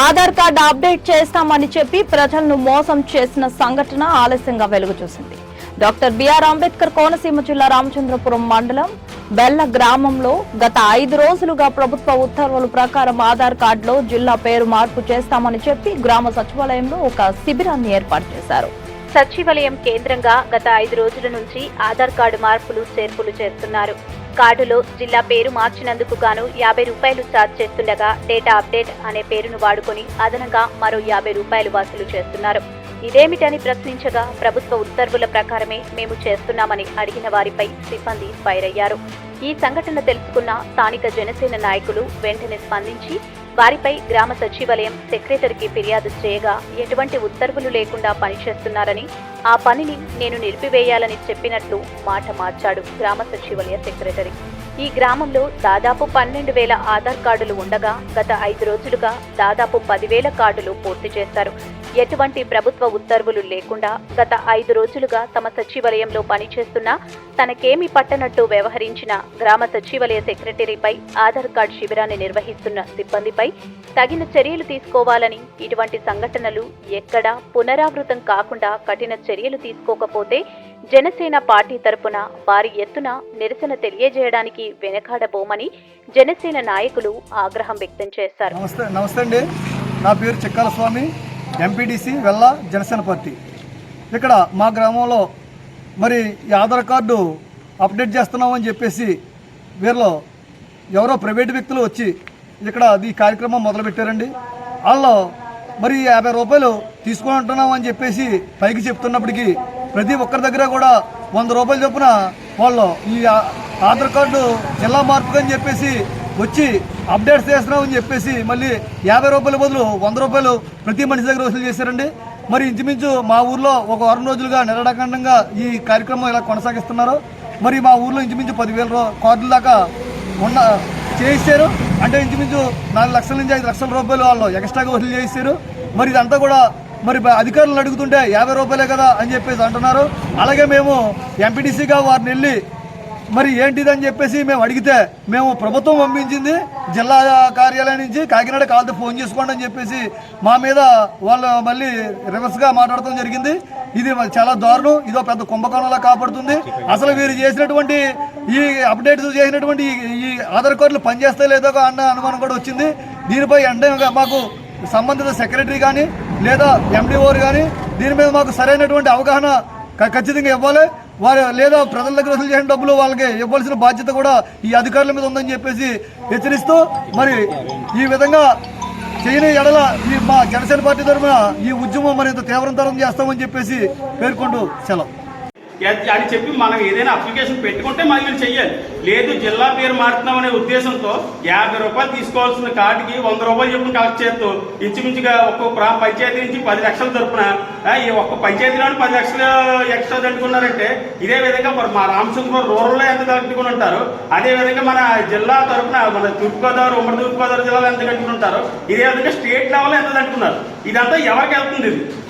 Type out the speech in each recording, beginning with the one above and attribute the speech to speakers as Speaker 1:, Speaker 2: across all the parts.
Speaker 1: Aadhaar card update చేస్తామని చెప్పి ప్రజలను మోసం చేసిన సంఘటన ఆలస్యంగా వెలుగు చూసింది డాక్టర్ బిఆర్ అంబేద్కర్ కోనసీమ జిల్లా రామచంద్రపురం మండలం బెల్ల గ్రామంలో గత ఐదు రోజులుగా ప్రభుత్వ ఉత్తర్వుల ప్రకారం ఆధార్ కార్డులో జిల్లా పేరు మార్పు చేస్తామని చెప్పి గ్రామ సచివాలయంలో ఒక శిబిరాన్ని ఏర్పాటు చేశారు.
Speaker 2: సచివాలయం కేంద్రంగా గత ఐదు రోజుల నుంచి ఆధార్ కార్డు మార్పులు చేర్పులు చేస్తున్నారు. కార్డులో జిల్లా పేరు మార్చినందుకు గాను యాభై రూపాయలు ఛార్జ్ చేస్తుండగా డేటా అప్డేట్ అనే పేరును వాడుకొని అదనంగా మరో యాభై రూపాయలు వసూలు చేస్తున్నారు. ఇదేమిటని ప్రశ్నించగా ప్రభుత్వ ఉత్తర్వుల ప్రకారమే మేము చేస్తున్నామని అడిగిన వారిపై సిబ్బంది ఫైర్ అయ్యారు. ఈ సంఘటన తెలుసుకున్న స్థానిక జనసేన నాయకులు వెంటనే స్పందించి వారిపై గ్రామ సచివాలయం సెక్రటరీకి ఫిర్యాదు చేయగా ఎటువంటి ఉత్తర్వులు లేకుండా పనిచేస్తున్నారని ఆ పనిని నేను నిలిపివేయాలని చెప్పినట్లు మాట మార్చాడు గ్రామ సచివాలయ సెక్రటరీ. ఈ గ్రామంలో దాదాపు పన్నెండు వేల ఆధార్ కార్డులు ఉండగా గత ఐదు రోజులుగా దాదాపు పదివేల కార్డులు పూర్తి చేశారు. ఎటువంటి ప్రభుత్వ ఉత్తర్వులు లేకుండా గత ఐదు రోజులుగా తమ సచివాలయంలో పనిచేస్తున్న తనకేమి పట్టనట్టు వ్యవహరించిన గ్రామ సచివాలయ సెక్రటరీపై ఆధార్ కార్డు శిబిరాన్ని నిర్వహిస్తున్న సిబ్బందిపై తగిన చర్యలు తీసుకోవాలని ఇటువంటి సంఘటనలు ఎక్కడా పునరావృతం కాకుండా కఠిన చర్యలు తీసుకోకపోతే జనసేన పార్టీ తరపున భారీ ఎత్తున నిరసన తెలియజేయడానికి వెనకాడబోమని జనసేన నాయకులు ఆగ్రహం వ్యక్తం చేశారు.
Speaker 3: నమస్తే నమస్తే అండి. నా పేరు చిక్కాల స్వామి. ఎంపీడీసీ వెల్ల జనసేన పార్టీ ఇక్కడ మా గ్రామంలో మరి ఈ ఆధార్ కార్డు అప్డేట్ చేస్తున్నామని చెప్పేసి వీరిలో ఎవరో ప్రైవేట్ వ్యక్తులు వచ్చి ఇక్కడ ఈ కార్యక్రమం మొదలుపెట్టారండి. వాళ్ళు మరి యాభై రూపాయలు తీసుకుంటున్నాం అని చెప్పేసి పైకి చెప్తున్నప్పటికీ ప్రతి ఒక్కరి దగ్గర కూడా వంద రూపాయలు చొప్పున వాళ్ళు ఈ ఆధార్ కార్డు జిల్లా మార్పుగా అని చెప్పేసి వచ్చి అప్డేట్స్ చేస్తున్నామని చెప్పేసి మళ్ళీ యాభై రూపాయల బదులు వంద రూపాయలు ప్రతి మనిషి దగ్గర వసూలు చేశారండి. మరి ఇంచుమించు మా ఊర్లో ఒక వారం రోజులుగా నిరడాఖండంగా ఈ కార్యక్రమం ఇలా కొనసాగిస్తున్నారు మరి మా ఊర్లో ఇంచుమించు పదివేల కార్డుల దాకా ఉన్న చేయిస్తారు. అంటే ఇంచుమించు నాలుగు లక్షల నుంచి ఐదు లక్షల రూపాయలు వాళ్ళు ఎక్స్ట్రాగా వసూలు చేయిస్తారు. మరి ఇదంతా కూడా మరి అధికారులను అడుగుతుంటే యాభై రూపాయలే కదా అని చెప్పేసి అంటున్నారు. అలాగే మేము ఎంపీటీసీగా వారిని వెళ్ళి మరి ఏంటిదని చెప్పేసి మేము అడిగితే మేము ప్రభుత్వం పంపించింది జిల్లా కార్యాలయం నుంచి కాకినాడ కాల్తో ఫోన్ చేసుకోండి అని చెప్పేసి మా మీద వాళ్ళు మళ్ళీ రివర్స్గా మాట్లాడటం జరిగింది. ఇది చాలా దారుణం. ఇదో పెద్ద కుంభకోణంలా కాపాడుతుంది. అసలు వీరు చేసినటువంటి ఈ అప్డేట్స్ చేసినటువంటి ఈ- ఆధార్ కార్డులు పనిచేస్తా లేదో అన్న అనుమానం కూడా వచ్చింది. దీనిపై ఎండగా మాకు సంబంధిత సెక్రటరీ కానీ లేదా ఎండిఓర్ కానీ దీని మీద మాకు సరైనటువంటి అవగాహన ఖచ్చితంగా ఇవ్వాలి. వారు లేదా ప్రజల దగ్గర వసూలు చేసిన డబ్బులు వాళ్ళకి ఇవ్వాల్సిన బాధ్యత కూడా ఈ అధికారుల మీద ఉందని చెప్పేసి హెచ్చరిస్తూ మరి ఈ విధంగా చేయని ఎడల ఈ మా జనసేన పార్టీ తరఫున ఈ ఉద్యమం మరింత తీవ్రతరం చేస్తామని చెప్పేసి పేర్కొంటూ సెలవు.
Speaker 4: అని చెప్పి మనం ఏదైనా అప్లికేషన్ పెట్టుకుంటే మనం వీళ్ళు చెయ్యాలి. లేదు జిల్లా పేరు మారుతున్నాం అనే ఉద్దేశంతో యాభై రూపాయలు తీసుకోవాల్సిన కార్డుకి వంద రూపాయలు చెప్పిన కలెక్ట్ చేస్తూ ఇంచుమించుగా ఒక్కొక్క పంచాయతీ నుంచి పది లక్షల తరపున ఈ ఒక్క పంచాయతీలోని పది లక్షలు ఎక్స్ట్రా దండుకున్నారంటే ఇదే విధంగా మరి మా రామచంద్రపురం రూరల్లో ఎంత తట్టుకుని ఉంటారు? అదే విధంగా మన జిల్లా తరపున మన తూర్పుగోదావరి ఉమ్మడి తూర్పుగోదావరి జిల్లాలో ఎంత కట్టుకుని ఉంటారు? ఇదే విధంగా స్టేట్ లెవెల్ ఎంత కట్టుకున్నారు ఇదంతా ఎవరికి వెళ్తుంది? ఇది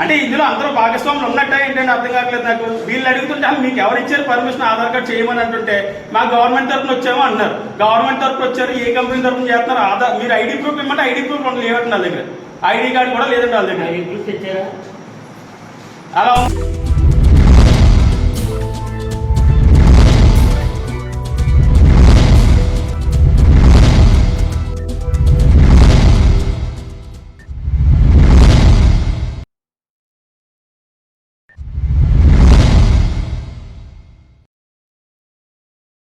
Speaker 4: అంటే ఇందులో అందరూ భాగస్వాములు ఉన్నట్టే ఏంటంటే అర్థం కావట్లేదు నాకు. వీళ్ళు అడుగుతుంటే "అసలు మీకు ఎవరు ఇచ్చారు పర్మిషన్? ఆధార్ కార్డ్ చేయమని అంటుంటే మా గవర్నమెంట్ తరఫున వచ్చాము అన్నారు. గవర్నమెంట్ తరఫున వచ్చారు ఏ కంపెనీ తరఫున చేస్తున్నారు? ఆధార్ మీరు ఐడి ప్రూఫ్ ఇవ్వమంటే ఐడి ప్రూఫ్ లేవండి నా దగ్గర. ఐడి కార్డు కూడా లేదండి వాళ్ళ దగ్గర. అలా.